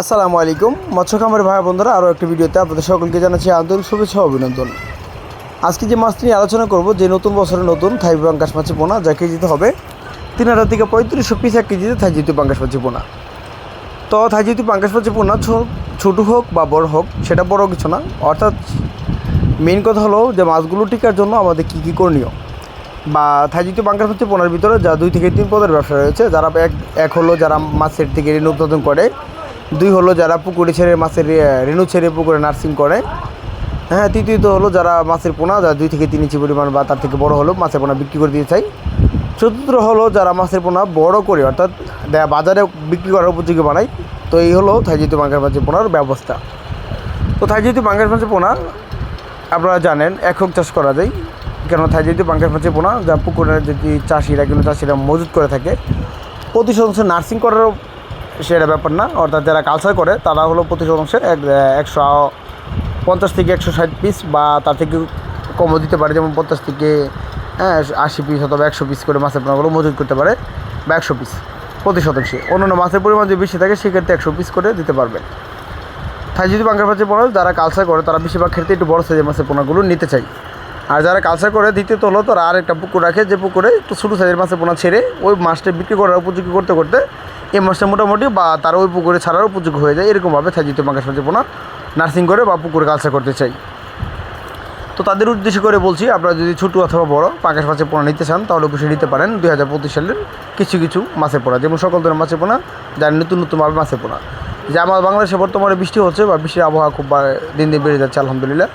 আসসালামু আলাইকুম। মৎস্য খামার ভাই বন্ধুরা আরও একটি ভিডিওতে আপনাদের সকলকে জানাচ্ছি আন্তরিক শুভেচ্ছা অভিনন্দন। আজকে যে মাছটি নিয়ে আলোচনা করব, যে নতুন বছরের নতুন থাই পাঙ্কাশ মাছের পোনা, যা কেজিতে হবে তিন হাজার থেকে পঁয়ত্রিশশো পিস এক কেজিতে থাই জিতু পাঙ্কাশ মাছের পোনা। তো থাই জিতু পাঙ্কাশ মাছের পোনা ছোটো হোক বা বড় হোক, সেটা বড় কিছু না। অর্থাৎ মেন কথা হলো যে মাছগুলো টিকার জন্য আমাদের কী কী করণীয়। বা থাইজিত বাঙ্কার হচ্ছে পোনার ভিতরে যা দুই থেকে তিন পদের ব্যবসা রয়েছে, যারা এক এক হলো যারা মাছের থেকে রেণু উৎপাদন করে দুই হলো যারা পুকুরে ছেড়ে মাছের রেণু ছেড়ে পুকুরে নার্সিং করে। হ্যাঁ তৃতীয়ত হলো যারা মাছের পোনা যারা দুই থেকে তিন ইঞ্চি পরিমাণ বা তার থেকে বড় হলো মাছের পোনা বিক্রি করে দিতে চাই। চতুর্থ হলো যারা মাছের পোনা বড় করে, অর্থাৎ বাজারে বিক্রি করার উপযোগী বানায়, তো এই হলো থাইজিত বাঙ্কার মাছের পোনার ব্যবস্থা। তো থাইজিত বাঙ্কার মাছের পোনা, আপনারা জানেন, একক চাষ করা যায়। কেন থাই যদি বাঙ্কার মাছে পোনা, যা পুকুরে যদি চাষিরা কিন্তু চাষিরা মজুত করে থাকে প্রতি শতাংশে নার্সিং করারও সেটা ব্যাপার না। অর্থাৎ যারা কালচার করে, তারা হলো প্রতি শতাংশে এক একশো পঞ্চাশ থেকে একশো ষাট পিস বা তার থেকে কমও দিতে পারে, যেমন পঞ্চাশ থেকে হ্যাঁ আশি পিস অথবা একশো পিস করে মাছের পোনাগুলো মজুত করতে পারে বা একশো পিস প্রতি শতাংশে। অন্যান্য মাছের পরিমাণ যদি বেশি থাকে, সেক্ষেত্রে একশো পিস করে দিতে পারবেন। তাই যদি বাঙ্কার মাছের পোনা যারা কালচার করে, তারা বেশিরভাগ ক্ষেত্রে একটু বড় সাইজের মাছের পোনাগুলো নিতে চাই। আর যারা কালচার করে, দ্বিতীয়ত হলো তারা আর একটা পুকুর রাখে, যে পুকুরে একটু ছোটো সাইজের মাছের পোনা ছেড়ে ওই মাছটা বিক্রি করার, উপযোগী করতে করতে এই মাছটা মোটামুটি বা তারা ওই পুকুরে ছাড়ার উপযোগী হয়ে যায়, এরকমভাবে থাইজিত বাঙ্কার মাছের পোনা নার্সিং করে বা পুকুরে কালচার করতে চাই। তো তাদের উদ্দেশ্য করে বলছি, আপনারা যদি ছোটো অথবা বড় পাঙ্কাশ মাছের পোনা নিতে চান, তাহলে অবশ্যই নিতে পারেন। দুই হাজার পঁচিশ সালের কিছু কিছু মাছের পোনা, যেমন সকল ধরনের মাছের পোনা যার নতুন নতুনভাবে মাছের পোনা। যে আমার বাংলাদেশে বর্তমানে বৃষ্টি হচ্ছে বা বৃষ্টির আবহাওয়া খুব দিন দিন বেড়ে যাচ্ছে, আলহামদুলিল্লাহ।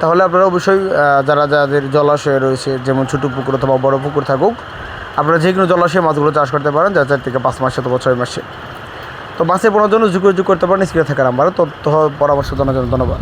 তাহলে আপনারা অবশ্যই যারা যাদের জলাশয় রয়েছে, যেমন ছোটো পুকুর অথবা বড় পুকুর থাকুক আপনারা যে কোনো জলাশয়ে মাছগুলো চাষ করতে পারেন, যা চার থেকে পাঁচ মাস অথবা ছয় মাসে। তো মাছের পোনার জন্য যুগ যুগ করতে পারেন, স্ক্রিনে থাকার নাম্বারে। তথ্য, পরামর্শ জানার জন্য ধন্যবাদ।